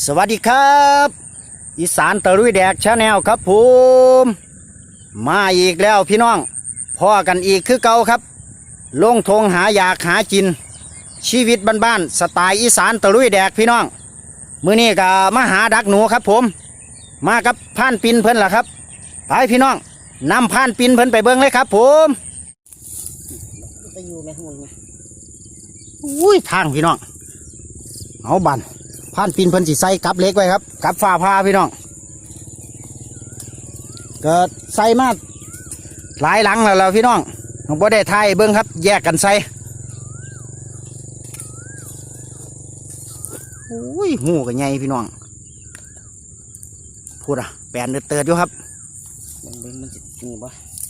สวัสดีครับ อีสานตะลุยแดกชาแนลครับผมมาอีกแล้วพี่น้องพ่อกันอีกคือเก่าครับ ลงทงหาอยากหากิน ชีวิตบ้านๆสไตล์อีสานตะลุยแดกพี่น้องมื้อนี้ก็มาหาดักหนูครับผม มากับผ่านปินเพิ่นล่ะครับไปพี่น้องนำผ่านปินเพิ่นไปเบิ่งเลยครับ ผมจะอยู่ในหุ่นอุ้ยทางพี่น้องเอาบัน ผ่านปินเพิ่นสิใส่กับเหล็กไว้ครับกับฝ้าผ้าพี่น้องเกิดใส่มาหลายหลังแล้วล่ะพี่น้องผมบ่ได้ทายให้เบิ้งครับ แยกกันใส่อุ้ยหูกันใหญ่พี่น้องพูดอะแปลนเติร์ดๆอยู่ครับเบิ่งเบิ่งมันจะมีบ่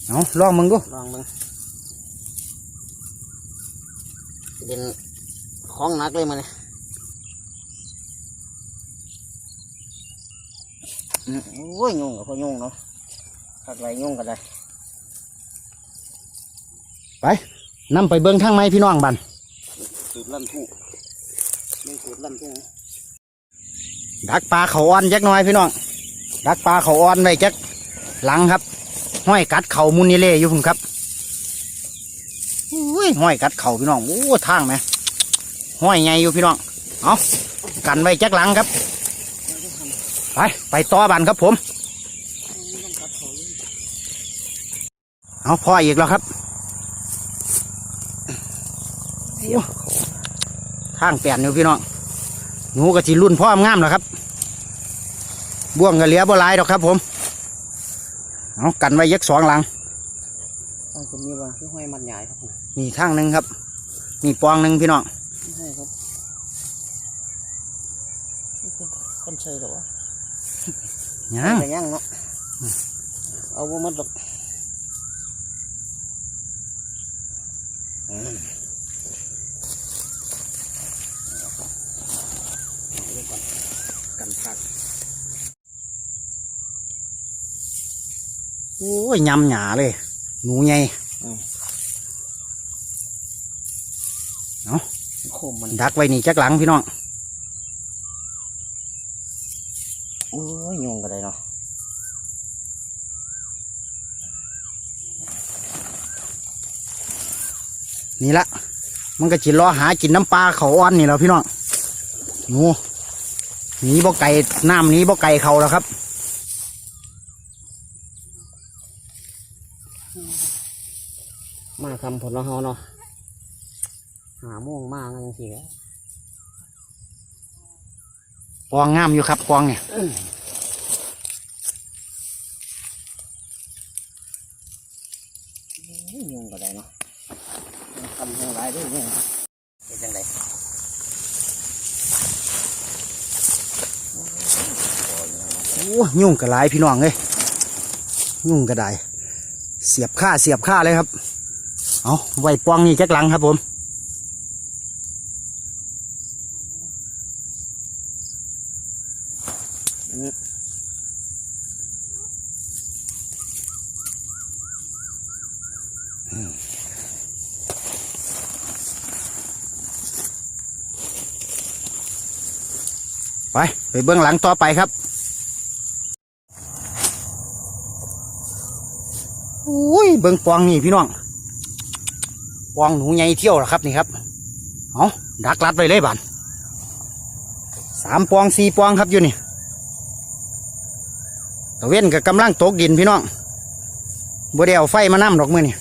เอาลองมึงดูลองเบิ่งเป็นของหนักเลยมันเลยอืม โอ้ยยุ่งกับพอยุ่งเนาะขัดไว้ยุ่งกันเลยนำไปเบิ้งทางไม้พี่น้องบันสูดลั่นทุ่งไม่สูดลั่นทุ่งดักปลาเขาอ่อนจักหน่อยพี่น้องดักปลาเขาอ่อนไว้จักหลังครับ ห้อยกัดเข่ามุนนิเล่อยู่พุ่นครับอุ้ยห้อยกัดเข่าพี่น้องโอ้ทางไหมห้อยไงอยู่พี่น้องเอากันไว้จักหลังครับ ไป ไปต่อบันครับผม เอาพ่ออีกแล้วครับโอ้ทางแปลนอยู่พี่น้องหนูก็จิรุ่นพ่อมงามแล้วครับ บ่วงก็เหลียบ่หลายดอกครับ ผม เอากันไว้ยักสองหลังต้องคุณมีบ่คือห้อยมันใหญ่ครับผมนี่ทางหนึ่งครับนี่ปองหนึ่งพี่น้องไม่ใช่ครับคนใช่หรอวะ ยังแต่ยังเนาะเอาบ่หมดหรอกอืมกันพักโอ้ยยำหยาเลยหนูใหญ่โคมมันดักไว้นี่จักหลังพี่น้อง โอ้ยยงก็ได้เนาะนี่ละมันก็จิรอหากินน้ำปลาเขาอ่อนนี่แล้วพี่น้องหนูหนีบ่ไก่น้ำนี้บ่ไก่เขาแล้วครับมาทำผลละเฮาเนาะหาโม่วงมากจังซี่ แหละปองงามอยู่ครับปองเนี่ยโอ้ยยุงก็ได้เนาะมันทำทั้งหลายเด้วยยุงเป็นจังไดโอ้ยุ่งกระไรพี่น้องเลยยุ่งกระไดเสียบค่าเสียบค่าเลยครับ เอาไว้ปองนี่จักหลังครับผม ไป ไปเบื้องหลังต่อไปครับอุ้ยเบื้องปองนี่พี่น้องปองหนูใหญ่เที่ยวแล้วครับนี่ครับเอาดักรัดไปเลยบานสามปองสี่ปองครับอยู่นี่ตะเว้นกับกำลังตกดินพี่น้องบ่ได้เอาไฟมานั่ดอกมือนี่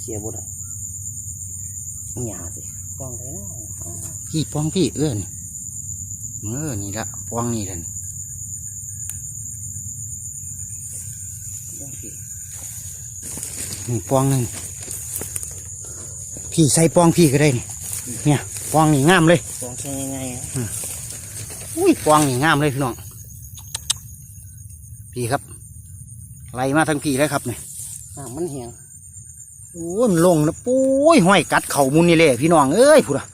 เสียบุได้ หยาสิกล้องได้นะเอาพี่ปองพี่เอื้อนี่เออนี่ละปองนี่ละนี่เรื่องสินี่ปองหนึ่งพี่ใส่ปองพี่ก็ได้นี่เนี่ยปองนี่งามเลยกล้องใช้ง่ายๆอะอุ้ยปองนี่งามเลยพี่น้องพี่ครับไล่มาทั้งพี่เลยครับเนี่ยน้ำมันเหียง โอ้มันลงนะปุ้ยห้อยกัดเข่ามุนนี่แหละพี่น้องเอ้ยพูดอะ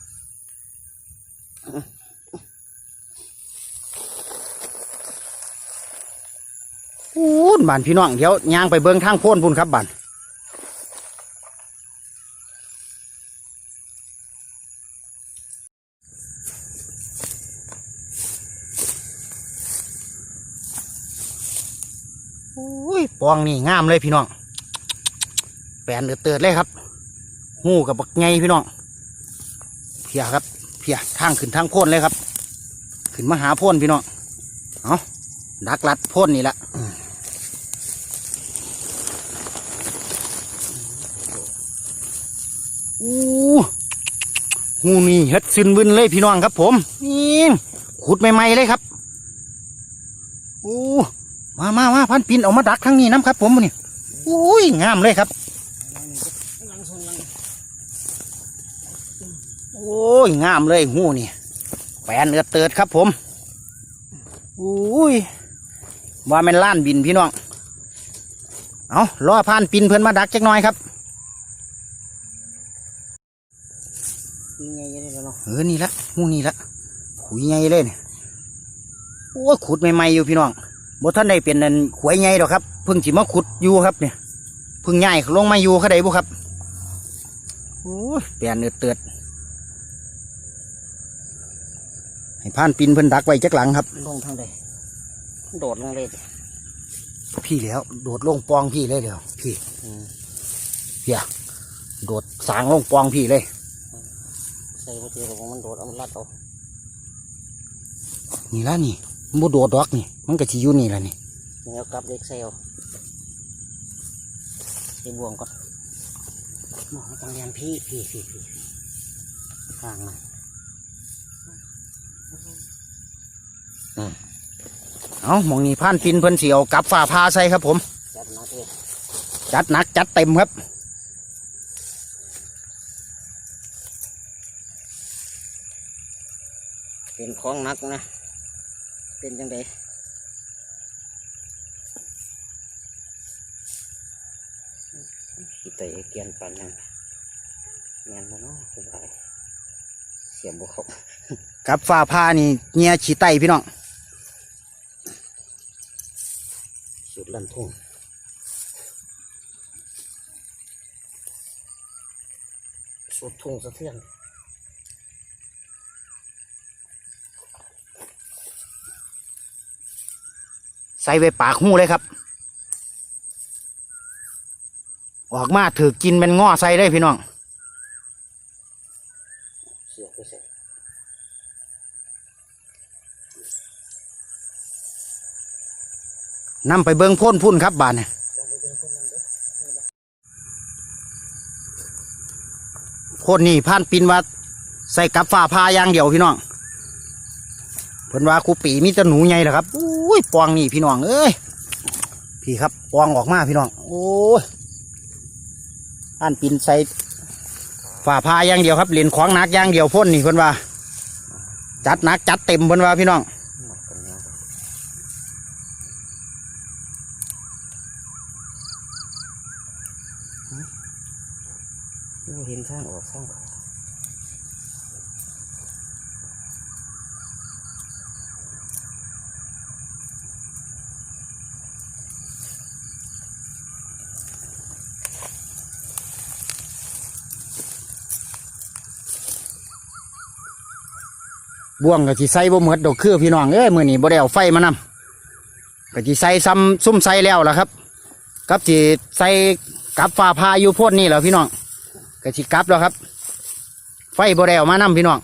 พูนบ้านพี่น้องเดี๋ยวยางไปเบิ้งทางพ้นพุ่นครับบ้านอุ้ยปองนี่งามเลยพี่น้อง นเดือดเติดเลยครับ หูกับบักไงพี่น้องเพียครับเพียทางขึ้นทางโพ้นเลยครับ ขึ้นมาหาโพ้นพี่น้องเอาดักลัดโพ้นนี่แหละอู้หูนี่เฮ็ดซึนบึนเลยพี่น้องครับ ผมนี่ขุดใหม่ๆเลยครับอู้มามามาพันปินเอามาดักทั้งนี้น้ำครับ ผมนี่อุ้ยงามเลยครับ ลังชนลัง โอ้ยงามเลยหูนี่แปลนเอือดเติดครับผมอุ้ยว่าแม่นล้านบินพี่น้องเอาล่อพานปินเพิ่นมาดักจักหน่อยครับมีไงยังไงแล้วเนาะเออนี่ละหูนี่ละขุยใหญ่เลยนี่โอ้ยขุดใหม่ๆอยู่พี่น้องบ่ท่านได้เป็นนันขวยใหญ่ดอกครับเพิ่งจิมาขุดอยู่ครับเนี่ยเพิ่งใหญ่ลงมาอยู่เขาได้บุครับ โอ้ยแปลนเอือดเติดให้พานปินเพิ่นดักไว้จักหลังครับ ลงทางใดโดดลงเลย พี่แล้ว โดดลงปองพี่เลยเดี๋ยวพี่อืมเพียโดดสางลงปองพี่เลย ใส่พอดีเรามันโดดเอามันลัดเอานี่ละนี่มันบ่โดดดอกนี่ มันก็สิอยู่นี่ละนี่เดี๋ยวกลับเล็กเซลใส่บ่วงก่อน หมอต้องเรียนพี่พี่พี่พี่ข้างมันเอาหมองนี่พานปินเพิ่นสิเอากลับฝ่าพาใส่ครับผมจัดหนักเลยจัดหนักจัดเต็มครับเป็นของหนักนะ เป็นจังได ขี้ไตไอ้เกียนปันยังงานมาเนาะสบายเสียมบุเขากลับฝ่าพานี่เงียฉีไตพี่น้องสุดลันทุ่งสุดทุ่งสะเทือนใส่ไว้ปากหูเลยครับ ออกมาถือกินเป็นง้อใส่ได้พี่น้องเสือกไปใส่นำไปเบิ้งพ่นพุ่นครับบานเนี่ยพ่นนี่พานปินว่าใส่กับฝ่าพายางเดียวพี่น้องเพิ่นว่าครูปีมีต่หนูใหญ่เหรอครับอุ้ยปองนี่พี่น้องเอ้ยพี่ครับปองออกมาพี่น้อง โอ้ย พานปินใส่ฝ่าพาอย่างเดียวครับเหรียญของนักอย่างเดียวพ่นนี่เพิ่นว่า จัดนักจัดเต็มเพิ่นว่าพี่น้องเห็นช่างออกช่างเขา บ่วงก็สิใส่บ่หมดดอกคือพี่น้องเอ้ยมื้อนี้บ่ได้เอาไฟมานำก็สิใส่ซ้ำซุ่มใส่แล้วล่ะครับกับสิใส่กับฟ้าพาอยู่โพ่นนี่แหละพี่น้องก็สิกับแล้วครับ ไฟบ่ได้เอามานำพี่น้อง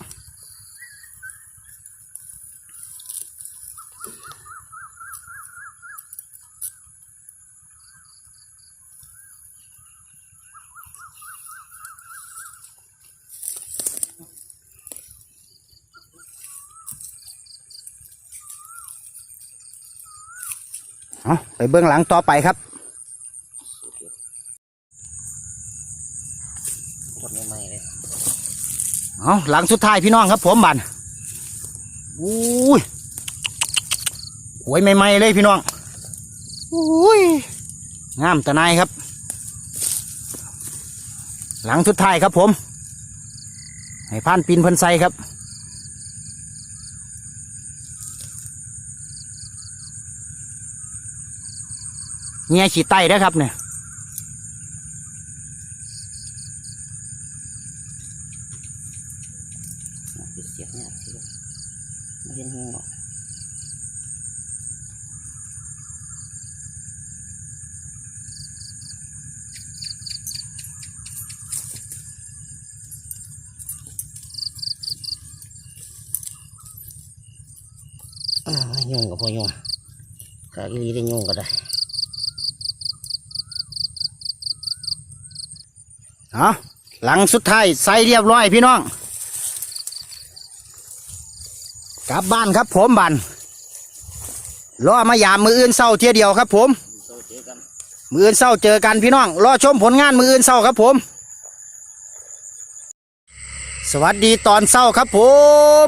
เอาไปเบื้องหลังต่อไปครับจดใหม่ๆเลยเอาหลังสุดท้ายพี่น้องครับผมบันอุ้ยหวยใหม่ๆเลยพี่น้องอุ้ยงามตะนายครับ หลังสุดท้ายครับผม ให้พานปินเพันใสครับ เงียฉีดไตได้ครับเนี่ย ปิดเสียงเนี่ยสิลูกไม่เห็นหงหรอก อ้าวยุ่งกับพ่อยุ่งกาอีหลีได้ยุ่งก็ได้ เอาหลังสุดท้ายใส่เรียบร้อยพี่น้อง กลับบ้านครับผมบันรอมายามมืออื่นเศร้าเทียเดียวครับ ผม มืออื่นเศร้าเจอกันพี่น้อง รอชมผลงานมืออื่นเศร้าครับผม สวัสดีตอนเศร้าครับผม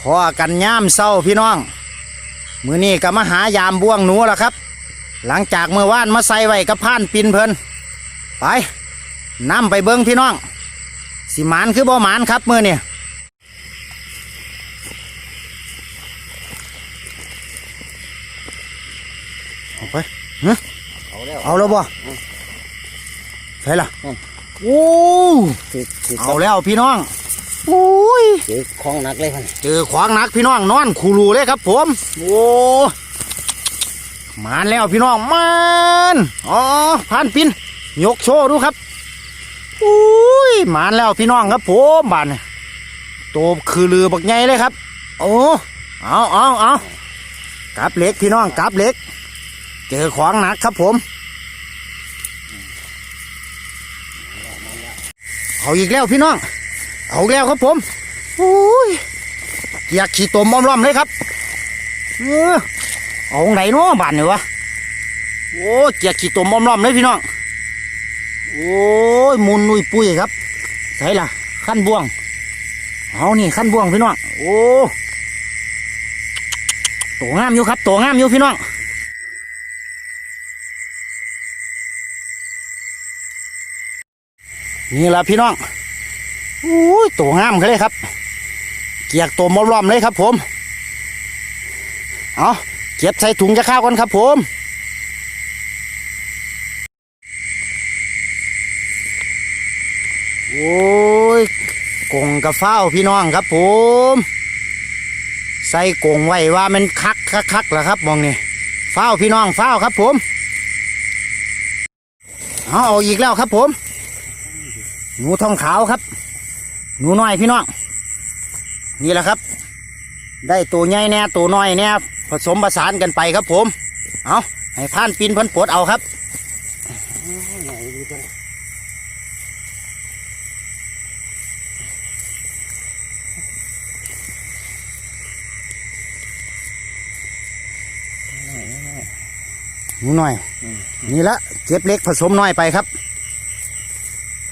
พ่อกันย่ามเศร้าพี่น้อง มือนี้ก็มาหายามบ่วงหนูแล้วครับ หลังจากเมื่อวานมาใส่ไว้กับพ่านปินเพลินไป นำไปเบิ้งพี่น้อง สิหมานคือบ่หมานครับมือเนี่ยเอาไปฮะเอาแล้วเอาแล้วบ่ใช่ล่ะอืมโอ้ถือถือเอาแล้วพี่น้องโอ้ยถือของหนักเลยพันเจอขวางหนักพี่น้องนอนคูรูเลยครับ ผม โอ้มานแล้วพี่น้องมานอ๋อผ่านปินยกโชว์ดูครับ้มานแล้วพี่น้องครับผมบานนี่โตคือลือบักใหญ่เลยครับ โอ้เอาเอาเอากับเล็กพี่น้องกับเล็ก เจอขวางหนักครับผม เอาอีกแล้วพี่น้อง เอาแล้วครับผมอุ้ยเกียกขี่ตมอมล้อมเลยครับเออเอาไหนเนาะบ้านเนี่ยวะโอ้เกียกขี่ตมอมล้อมเลยพี่น้องโอ้ยมุนนุยปุ้ยครับ ใช่ล่ะ ขั้นบ่วงเอานี่ขั้นบ่วงพี่น้องโอ้ตัวงามอยู่ครับตัวงามอยู่พี่น้องนี่ละพี่น้องโอ้ยตัวงามเลยครับ เกียกตัวมอล้อมเลยครับ ผม เอาเก็บใส่ถุงจะข้าวกันครับผม โอ้ยกงกระเฝ้าพี่น้องครับผม ใส่กงไว้ว่ามันคักคักคักแล้วครับมองนี่เฝ้าพี่น้องเฝ้าครับผมเอาเอาอีกแล้วครับผม หนูทองขาวครับ หนูน้อยพี่น้อง นี่แหละครับ ได้ตัวใหญ่แน่ตัวน้อยแน่ผสมผสานกันไปครับผม เอาให้ผ่านปินพันปวดเอาครับ หนูน้อย นี่ละเก็บเล็กผสมน้อยไปครับ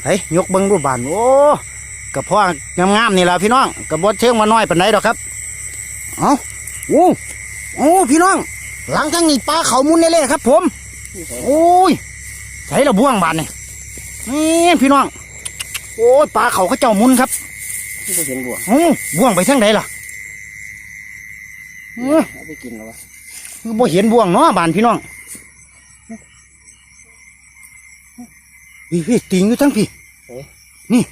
เฮ้ยยกเบิ้งรูปบานโอ้กระเพาะงามๆนี่แหละพี่น้องกระบดเชิงมาน้อยปานไหนดอกครับเอาโอ้โอ้พี่น้อง หลังทั้งนี้ปลาเขามุนเล่ๆครับ ผมโอ้ยใส่ระบ่วงบานนี่นี่พี่น้อง โอ้ยปลาเขาเขาเจ้ามุนครับที่เห็นบัวโอ้บ่วงไปทางไหนล่ะเอ้อเอาไปกินแล้ววะคือบ่เห็นบ่วงเนาะบานพี่น้อง พี่พี่ติงอยู่ทั้งพี่นี่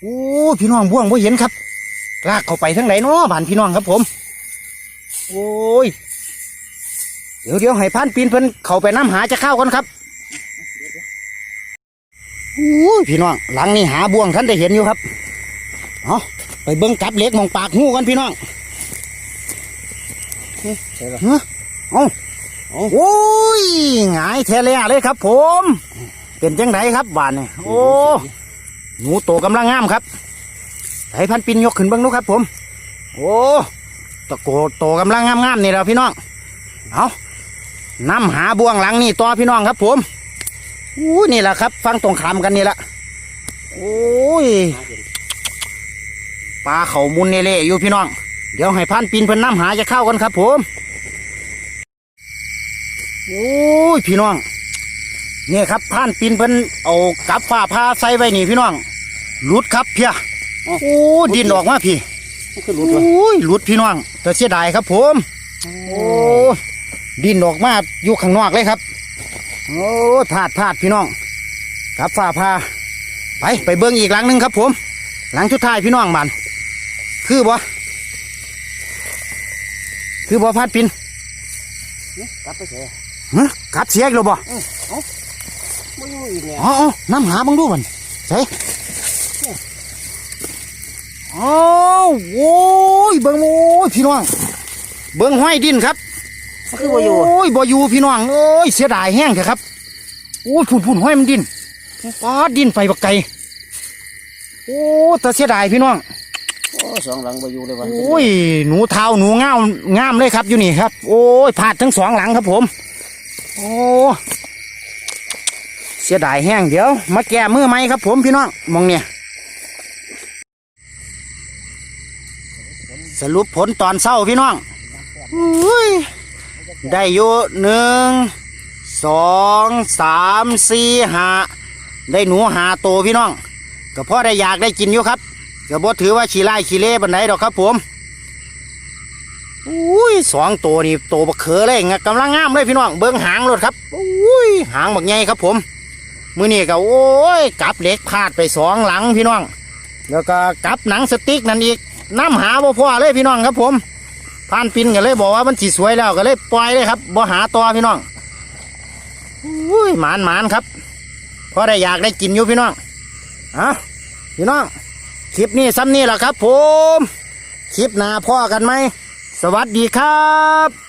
โอ้พี่น้องบ่วงบ่เห็นครับลากเข้าไปทางไหนเนาะบ้านพี่น้องครับผม โอ้ยเดี๋ยวเดี๋ยวให้พานปีนเพิ่นเข้าไปน้ำหาจะเข้ากันครับโอ้ยพี่น้องหลังนี่หาบ่วงท่านได้เห็นอยู่ครับเอาไปเบิ้งกับเหล็กมองปากหูกันพี่น้องใช่ละฮะเอาโอ้ยหงายแทเลเลยครับผม เป็นจังไดครับบานนี่โอ้หนูโตกำลังงามครับไห้พันปินยกขึ้นเบิ้งดูครับ ผม โอ้ตะโกโตกำลังงามงามๆนี่แหละพี่น้องเอานำหาบ่วงหลังนี่ต่อพี่น้องครับ ผมอู้นี่แหละครับ ฟังตรงขามกันนี่แหละโอ้ยปลาเขามุนเล่ๆอยู่พี่น้อง เดี๋ยวให้พันปินเพิ่นน้ำหาจะเข้ากันครับ ผมโอ้ยพี่น้อง นี่ครับผ่านปินเพิ่นเอากับฟ้าพาใส่ไว้นี่พี่น้องหลุดครับเพียโอ้ดินออกมาพี่มันคือหลุโอดวะ้ยหลุดพี่น้องแต่เสียดายครับผมโอ้ดินออกมาอยู่ข้างนอกเลยครับโอ้พลาดพลาดพี่น้องกับฟ้าพาไปไปเบิ้งอีกหลังหนึงครับผม หลังชุดท้ายพี่น้องมันคือบ่คือบ่พลาดปินกลับไปเถอะฮะกัดเสียอีกแล้วบ่ ไม่อยู่อีกเนี่ยอ๋อๆน้ำหาบังดูมันใส่อ้าวโอ้ยเบิ่งโอ้ยพี่น้อง เบิ้งห้อยดินครับมันคือบ่อยู่โอ้ยบ่อยู่พี่น้องเอ้ยเสียดายแห้งเถอะครับโอ้ยพุ่นพุ่นห้อยมันดินปอดดินไปบักไก่โอ้แต่เสียดายพี่น้องโอ้สองหลังบ่อยู่เลยวันโอ้ยหนูเท้าหนูเงางามเลยครับอยู่นี่ครับ โอ้ยพลาดทั้งสองหลังครับผม โอ้ เสียดายแห้งเดี๋ยว มาแก้มือไหมครับ ผมพี่น้องมองเนี่ยสรุปผลตอนเศร้าพี่น้องอุ้ยได้อยู่หนึ่งสองสามสี่หาได้หนูหาโตพี่น้องก็เพราะได้อยากได้กินอยู่ครับก็บ่ถือว่าขี้ไล่ขี้เล่บันไดดอกครับผมอุ้ยสองตัวนี่โตบักเขอเลยงกำลังงามเลยพี่น้องเบิ้งหางรถครับอุ้ยหางบักใหญ่ครับผม มือนี่ก็โอ้ยกลับเหล็กพาดไปสองหลังพี่น้อง แล้วก็กลับหนังสติ๊กนั่นอีกน้ำหาบ่พอเลยพี่น้องครับผมพานปินก็เลยบอกว่ามันสีสวยแล้วก็เลยปล่อยเลยครับบ่หาต่อพี่น้องอุ้ยหมานหมานครับเพราะได้อยากได้กินอยู่พี่น้องอะพี่น้องคลิปนี้ซ้ำนี่แหละครับ ผม คลิปหน้าพ่อกันไหมสวัสดีครับ